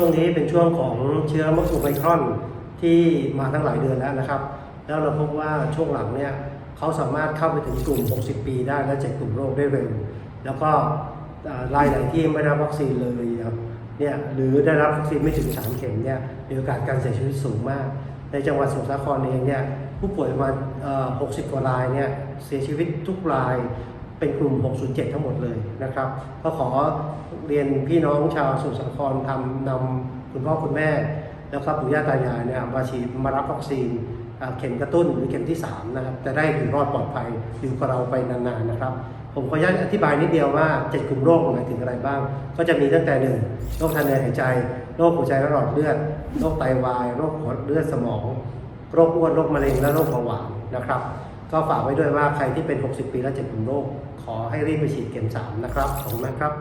ช่วงนี้เป็นช่วงของเชื้อมักโอไมครอนที่มาตั้งหลายเดือนแล้วนะครับ แล้วเราพบว่าช่วงหลังเนี่ยเขาสามารถเข้าไปถึงกลุ่ม 60 ปีได้และเจ็ดกลุ่มโรคได้เร็ว แล้วก็รายไหนที่ไม่ได้รับวัคซีนเลยครับเนี่ยหรือได้รับวัคซีนไม่ถึง 3 เข็มเนี่ยมีโอกาสการเสียชีวิตสูงมาก ในจังหวัดสมุทรสาครเองเนี่ยผู้ป่วยประมาณ60 กว่ารายเนี่ยเสียชีวิตทุกราย เป็นกลุ่ม 607 ทั้งหมดเลยนะครับ ก็ขอเรียนพี่น้องชาวสุสาครทำนำคุณพ่อคุณแม่ แล้วก็ปู่ย่าตายายเนี่ยมาฉีดมารับวัคซีนเข็มกระตุ้นหรือเข็มที่ 3 นะครับจะได้อยู่รอดปลอดภัยอยู่กับเราไปนานๆนะครับ ผมขออนุญาตอธิบายนิดเดียวว่าเจ็ดกลุ่มโรคหมายถึงอะไรบ้าง ก็จะมีตั้งแต่หนึ่งโรคทางเดินหายใจ โรคหัวใจและหลอดเลือด โรคไตวาย โรคหัวเลือดสมอง โรคอ้วน โรคมะเร็ง และโรคเบาหวานนะครับ ก็ฝากไว้ด้วยว่าใครที่เป็น 60 ปีและเจ็บกลุ่มโรคขอให้รีบไปฉีดเข็ม3นะครับขอบคุณมากครับ